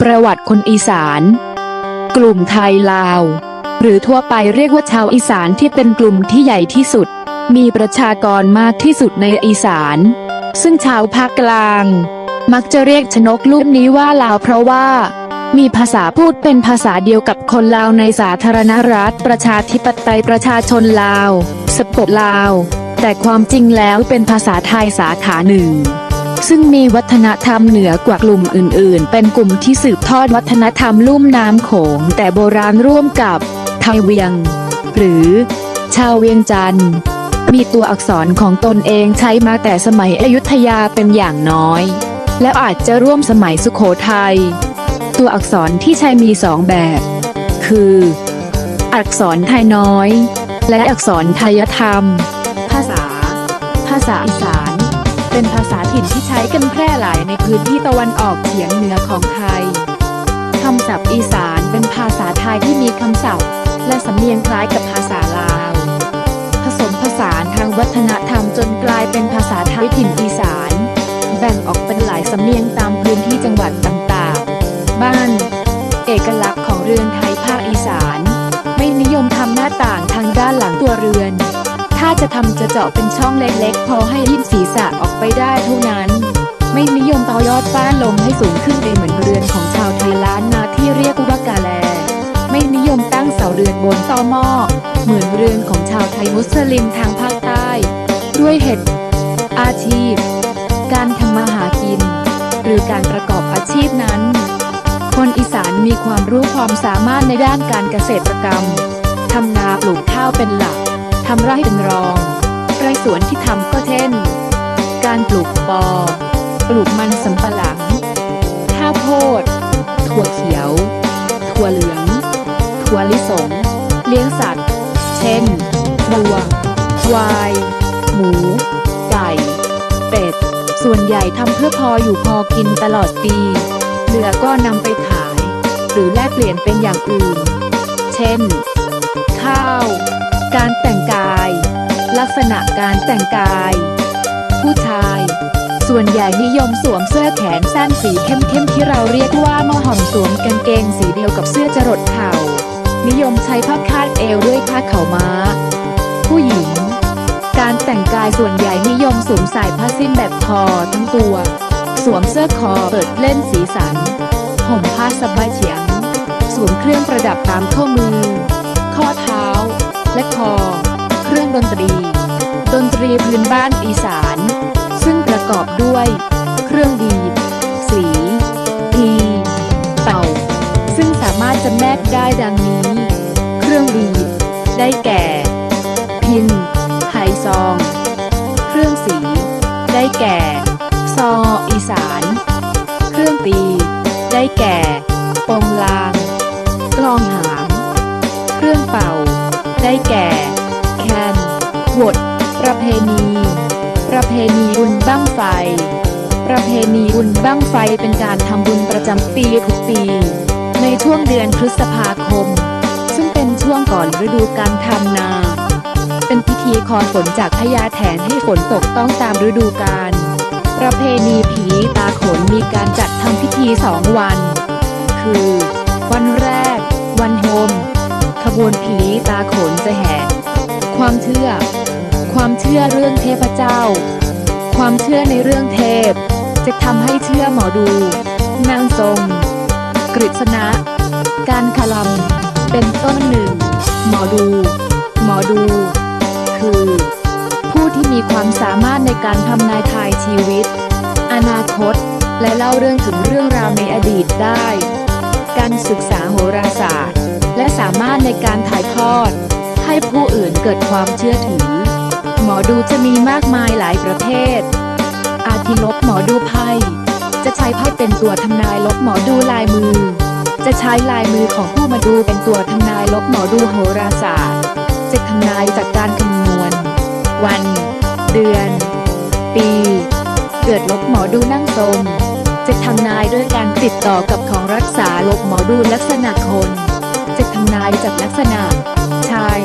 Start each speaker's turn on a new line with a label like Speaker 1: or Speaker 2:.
Speaker 1: ประวัติคนอีสาน กลุ่มไทยลาว หรือทั่วไปเรียกว่าชาวอีสานที่เป็นกลุ่มที่ใหญ่ที่สุด มีประชากรมากที่สุดในอีสาน ซึ่งชาวภาคกลาง มักจะเรียกชนกลูกนี้ว่าลาวเพราะว่า มีภาษาพูดเป็นภาษาเดียวกับคนลาวในสาธารณรัฐประชาธิปไตยประชาชนลาว สปปลาว แต่ความจริงแล้วเป็นภาษาไทยสาขาหนึ่ง ซึ่งมีวัฒนธรรมเหนือกว่ากลุ่มอื่น ๆ เป็นกลุ่มที่สืบทอดวัฒนธรรมลุ่มน้ำโขง แต่โบราณร่วมกับไทยเวียง หรือ ชาวเวียงจันทร์มีตัวอักษรของตนเองใช้มาแต่สมัยอยุธยาเป็นอย่างน้อย และอาจจะร่วมสมัยสุขโขทัย ตัวอักษรที่ใช้มีสองแบบ คือ อักษรไทยน้อย และอักษรไทยธรรม ภาษา ภาษาอีสาน เป็นภาษาถิ่นที่ใช้กันแพร่หลายในพื้นที่ตะวันออกเฉียงเหนือของไทย คำศัพท์อีสานเป็นภาษาไทยที่มีคำศัพท์ และสำเนียงคล้ายกับภาษาลาว ผสมผสานทางวัฒนธรรมจนกลายเป็นภาษาไทยถิ่นอีสาน แบ่งออกเป็นหลายสำเนียงตามพื้นที่จังหวัดต่างๆ บ้าน เอกลักษณ์ของเรือนไทยภาคอีสาน ไม่นิยมทำหน้าต่างทางด้านหลังตัวเรือน จะทำจะเจาะเป็นช่องเล็กๆ พอให้ยื่นศีรษะออกไปได้เท่านั้น ไม่นิยมต่อยอดฟ้าลมให้สูงขึ้นไปเหมือนเรือนของชาวไทยล้านนาที่เรียกว่ากาแล ไม่นิยมตั้งเสาเรือนบนต่อหม้อเหมือนเรือนของชาวไทยมุสลิมทางภาคใต้ ด้วยเหตุอาชีพ การทำมาหากิน หรือการประกอบอาชีพนั้น คนอีสานมีความรู้ความสามารถในด้านการเกษตรกรรมทำนาปลูกข้าวเป็นหลัก ทำไร่เป็นรอง ไร่สวนที่ทำก็เช่น การปลูกปอ ปลูกมันสำปะหลัง ข้าวโพด ถั่วเขียว ถั่วเหลือง ถั่วลิสง เลี้ยงสัตว์ เช่นวัว ควาย หมู ไก่ เป็ด ส่วนใหญ่ทำเพื่อพออยู่พอกินตลอดปี เหลือก็นำไปขาย หรือแลกเปลี่ยนเป็นอย่างอื่น เช่น ข้าว การแต่งกาย ลักษณะการแต่งกาย ผู้ชาย ส่วนใหญ่นิยมสวมเสื้อแขนสั้นสีเข้มๆที่เราเรียกว่ามอห่อมสวมกางเกงสีเดียวกับเสื้อจรดเข่า นิยมใช้ผ้าคาดเอวด้วยผ้าเข่าม้า ผู้หญิง การแต่งกายส่วนใหญ่นิยมสวมใส่ผ้าสิ้นแบบคอทั้งตัว สวมเสื้อคอเปิดเล่นสีสันห่มผ้าสบายเฉียง สวมเครื่องประดับตามข้อมือ ข้อเท้า และคอ เครื่องดนตรี ดนตรีพื้นบ้านอีสาน ซึ่งประกอบด้วย เครื่องดีดสีพีเป่า ซึ่งสามารถจำแนกได้ดังนี้ เครื่องดีดได้แก่ พินไฮซอง เครื่องสี ได้แก่ ซออีสาน เครื่องตี ได้แก่ หวดประเพณี ประเพณีบุญบั้งไฟ ประเพณีบุญบั้งไฟเป็นการทำบุญประจำปีทุกปี ในช่วงเดือนพฤษภาคม ซึ่งเป็นช่วงก่อนฤดูการทำนา เป็นพิธีขอฝนจากพญาแถนให้ฝนตกต้องตามฤดูกาล ประเพณีผีตาขนมีการจัดทำพิธีสองวัน คือ วันแรก วันโฮมขบวนผีตาขนจะแห่ความเชื่อ ความเชื่อเรื่องเทพเจ้า ความเชื่อในเรื่องเทพ จะทำให้เชื่อหมอดู นางทรงกฤษณะ การคลำเป็นต้นหนึ่ง หมอดู หมอดู คือ ผู้ที่มีความสามารถในการทำนายทายชีวิต อนาคต และเล่าเรื่องถึงเรื่องราวในอดีตได้ การศึกษาโหราศาสตร์ และสามารถในการถ่ายทอด ให้ผู้อื่นเกิดความเชื่อถือ หมอดูจะมีมากมายหลายประเภท อาทิลบหมอดูไพ่ จะใช้ไพ่เป็นตัวทำนายลบหมอดูลายมือ จะใช้ลายมือของผู้มาดูเป็นตัวทำนายลบหมอดูโหราศาสตร์ จะทำนายจากการคำนวณ วัน เดือน ปี เกิดลบหมอดูนั่งทรงจะทำนายด้วยการติดต่อกับของรักษาลบหมอดูลักษณะคน จะทำนายจากลักษณะชาย